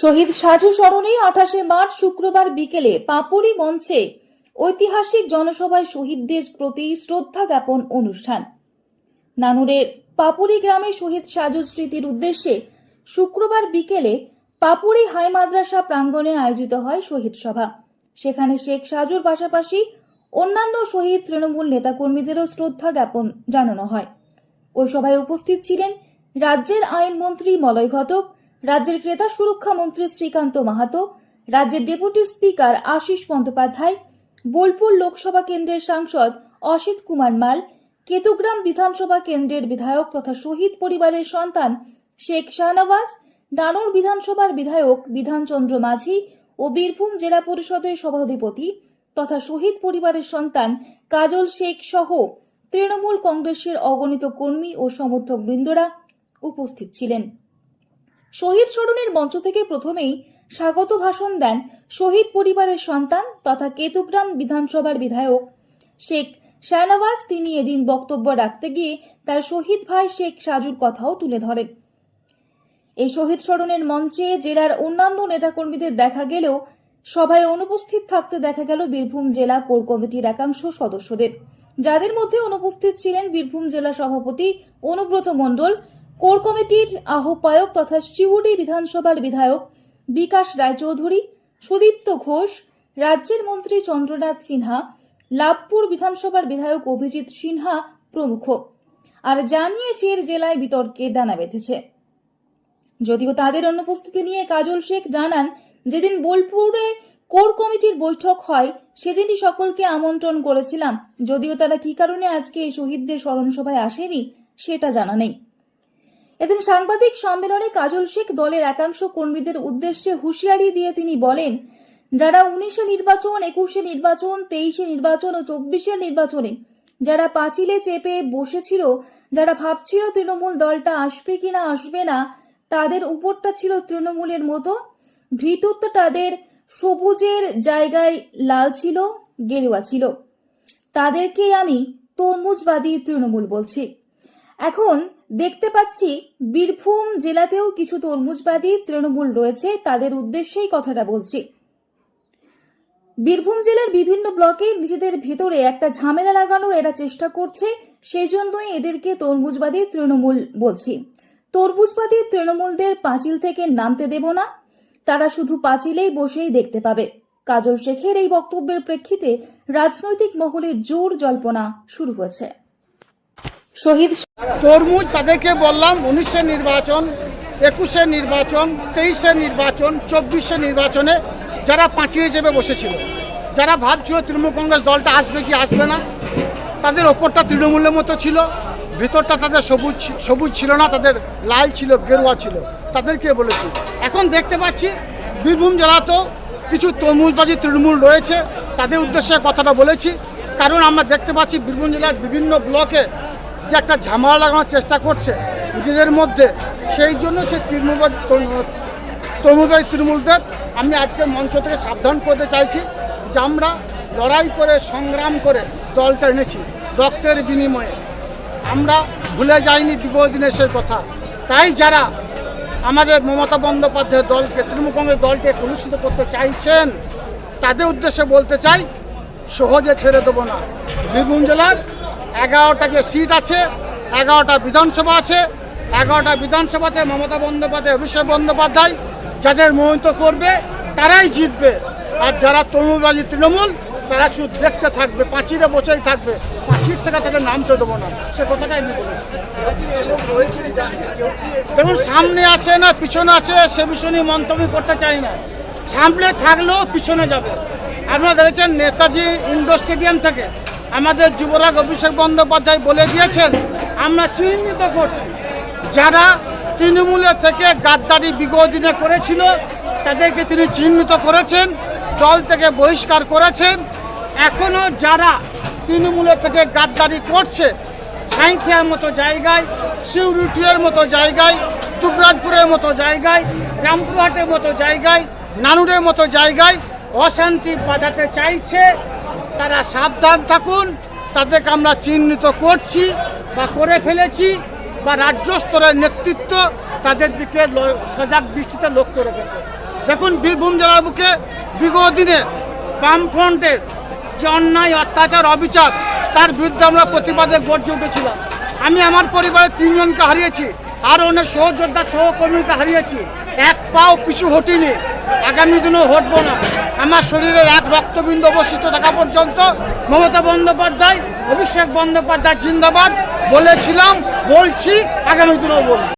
শহীদ সাজু স্মরণে আঠাশে মার্চ শুক্রবার বিকেলে পাপুরি মঞ্চে ঐতিহাসিক জনসভায় শহীদদের প্রতি শ্রদ্ধা জ্ঞাপন অনুষ্ঠান। নানুরের পাপুরি গ্রামে শহীদ সাজু স্মৃতির উদ্দেশ্যে শুক্রবার বিকেলে পাপুরি হাই মাদ্রাসা প্রাঙ্গণে আয়োজিত হয় শহীদ সভা। সেখানে শেখ সাজুর পাশাপাশি অন্যান্য শহীদ তৃণমূল নেতাকর্মীদেরও শ্রদ্ধা জ্ঞাপন জানানো হয়। ওই সভায় উপস্থিত ছিলেন রাজ্যের আইনমন্ত্রী মলয় ঘটক রাজ্যের ক্রেতা সুরক্ষা মন্ত্রী শ্রীকান্ত মাহাতো, রাজ্যের ডেপুটি স্পিকার আশিস বন্দ্যোপাধ্যায়, বোলপুর লোকসভা কেন্দ্রের সাংসদ অসিত কুমার মাল, কেতুগ্রাম বিধানসভা কেন্দ্রের বিধায়ক তথা শহীদ পরিবারের সন্তান শেখ শাহনওয়াজ, ডানোর বিধানসভার বিধায়ক বিধানচন্দ্র মাঝি ও বীরভূম জেলা পরিষদের সভাধিপতি তথা শহীদ পরিবারের সন্তান কাজল শেখ সহ তৃণমূল কংগ্রেসের অগণিত কর্মী ও সমর্থক বৃন্দরা উপস্থিত ছিলেন। শহীদ স্মরণের মঞ্চ থেকে প্রথমেই স্বাগত ভাষণ দেন শহীদ পরিবারের সন্তান তথা কেতুগ্রাম বিধানসভার বিধায়ক শেখ শাহনওয়াজ। তিনি এদিন বক্তব্য রাখতে গিয়ে তার শহীদ ভাই শেখ সাজুর কথাও তুলে ধরেন। এই শহীদ স্মরণের মঞ্চে জেলার অন্যান্য নেতাকর্মীদের দেখা গেলেও সভায় অনুপস্থিত থাকতে দেখা গেল বীরভূম জেলা কোর কমিটির একাংশ সদস্যদের। যাদের মধ্যে অনুপস্থিত ছিলেন বীরভূম জেলা সভাপতি অনুব্রত মণ্ডল কোর কমিটির আহ্বায়ক তথা শিউড়ি বিধানসভার বিধায়ক বিকাশ রায়চৌধুরী, সুদীপ্ত ঘোষ, রাজ্যের মন্ত্রী চন্দ্রনাথ সিনহা, লাভপুর বিধানসভার বিধায়ক অভিজিৎ সিনহা প্রমুখ। আর জানিয়ে ফের জেলায় বিতর্কে ডানা বেঁধেছে। যদিও তাদের অনুপস্থিতি নিয়ে কাজল শেখ জানান, যেদিন বোলপুরে কোর কমিটির বৈঠক হয়, সেদিনই সকলকে আমন্ত্রণ করেছিলাম। যদিও তারা কি কারণে আজকে এই শহীদদের স্মরণ সভায় আসেনি, সেটা জানা নেই। এদিন সাংবাদিক সম্মেলনে কাজল শেখ দলের একাংশ কর্মীদের উদ্দেশ্যে হুঁশিয়ারি দিয়ে তিনি বলেন, যারা উনিশে নির্বাচন, একুশে নির্বাচন, তেইশে নির্বাচন ও চব্বিশে নির্বাচনে যারা পাঁচিলে চেপে বসেছিল, যারা ভাবছিল তৃণমূল দলটা আসবে কিনা আসবে না, তাদের উপরটা ছিল তৃণমূলের মতো। ভিতরটা তাদের সবুজের জায়গায় লাল ছিল, গেরুয়া ছিল। তাদেরকে আমি তরমুজবাদী তৃণমূল বলছি। এখন দেখতে পাচ্ছি বীরভূম জেলাতেও কিছু তরমুজবাদী তৃণমূল রয়েছে, তাদের উদ্দেশ্যেই কথাটা বলছি। বীরভূম জেলার বিভিন্ন ব্লকে নিজেদের ভেতরে একটা ঝামেলা লাগানোর এরা চেষ্টা করছে সেই জন্যই এদেরকে তরমুজবাদী তৃণমূল বলছি। তরমুজবাদী তৃণমূলদের পাঁচিল থেকে নামতে দেব না, তারা শুধু পাঁচিলেই বসেই দেখতে পাবে। কাজল শেখের এই বক্তব্যের প্রেক্ষিতে রাজনৈতিক মহলে জোর জল্পনা শুরু হয়েছে। শহীদ তরমুজ তাদেরকে বললাম উনিশে নির্বাচন, একুশে নির্বাচন, তেইশে নির্বাচন, চব্বিশে নির্বাচনে যারা পাঁচিয়ে হিসেবে বসেছিল, যারা ভাবছিল তৃণমূল কংগ্রেস দলটা আসবে কি আসবে না, তাদের ওপরটা তৃণমূলের মতো ছিল, ভেতরটা তাদের সবুজ সবুজ ছিল না, তাদের লাল ছিল, গেরুয়া ছিল, তাদেরকে বলেছি। এখন দেখতে পাচ্ছি বীরভূম জেলাতেও কিছু তরমুজবাজি তৃণমূল রয়েছে, তাদের উদ্দেশ্যে কথাটা বলেছি, কারণ আমরা দেখতে পাচ্ছি বীরভূম জেলার বিভিন্ন ব্লকে যে একটা ঝামেলা লাগানোর চেষ্টা করছে নিজেদের মধ্যে, সেই জন্য সে তৃণমূল তৃণমূলবাহী তৃণমূলদের আমি আজকে মঞ্চ থেকে সাবধান করতে চাইছি যে আমরা লড়াই করে, সংগ্রাম করে দলটা এনেছি রক্তের বিনিময়ে। আমরা ভুলে যাইনি বিগত দিনের সেই কথা। তাই যারা আমাদের মমতা বন্দ্যোপাধ্যায়ের দলকে, তৃণমূল কংগ্রেস দলকে কলুষিত করতে চাইছেন, তাদের উদ্দেশ্যে বলতে চাই, সহজে ছেড়ে দেবো না। বীরভূম জেলার এগারোটা যে সিট আছে, এগারোটা বিধানসভা আছে, এগারোটা বিধানসভাতে মমতা বন্দ্যোপাধ্যায়, অভিষেক বন্দ্যোপাধ্যায় যাদের মনোনীত করবে, তারাই জিতবে। আর যারা তৃণমূলবাদী, তৃণমূল, তারা শুধু দেখতে থাকবে পাঁচিরে বসেই থাকবে। পাঁচির থেকে তাদের নামতে দেবো না, সে কথাটাই আমি যেমন সামনে আছে না, পিছনে আছে, সে বিষয় নিয়ে মন্তব্য করতে চাই না। সামনে থাকলেও পিছনে যাবে। আপনারা দেখেছেন নেতাজি ইন্ডোর স্টেডিয়াম থেকে আমাদের যুবরাজ অভিষেক বন্দ্যোপাধ্যায় বলে দিয়েছেন, আমরা চিহ্নিত করছি। যারা তৃণমূলের থেকে গাদ্দারি বিগত দিনে করেছিল, তাদেরকে তিনি চিহ্নিত করেছেন, দল থেকে বহিষ্কার করেছেন। এখনও যারা তৃণমূলের থেকে গাদ্দারি করছে, সাঁইথিয়ার মতো জায়গায় শিউরুটিয়ার মতো জায়গায়, দুবরাজপুরের মতো জায়গায়, রামপুরহাটের মতো জায়গায়, নানুরের মতো জায়গায় অশান্তি বাজাতে চাইছে তারা সাবধান থাকুন, তাদেরকে আমরা চিহ্নিত করছি বা করে ফেলেছি বা রাজ্য স্তরের নেতৃত্ব তাদের দিকে সজাগ দৃষ্টিতে লক্ষ্য রেখেছে। দেখুন, বীরভূম জেলার বুকে বিগত দিনে বামফ্রন্টের যে অন্যায়, অত্যাচার, অবিচার, তার বিরুদ্ধে আমরা প্রতিবাদে গর্জে উঠেছিলাম। আমি আমার পরিবারের তিনজনকে হারিয়েছি, আর অনেক সহযোদ্ধা সহকর্মীকে হারিয়েছি। এক পাও পিছু হটিনি। আগামী দিনেও হটবো না। আমার শরীরের এক রক্তবিন্দু অবশিষ্ট থাকা পর্যন্ত মমতা বন্দ্যোপাধ্যায়, অভিষেক বন্দ্যোপাধ্যায় জিন্দাবাদ বলেছিলাম, বলছি, আগামী দিনেও বলব।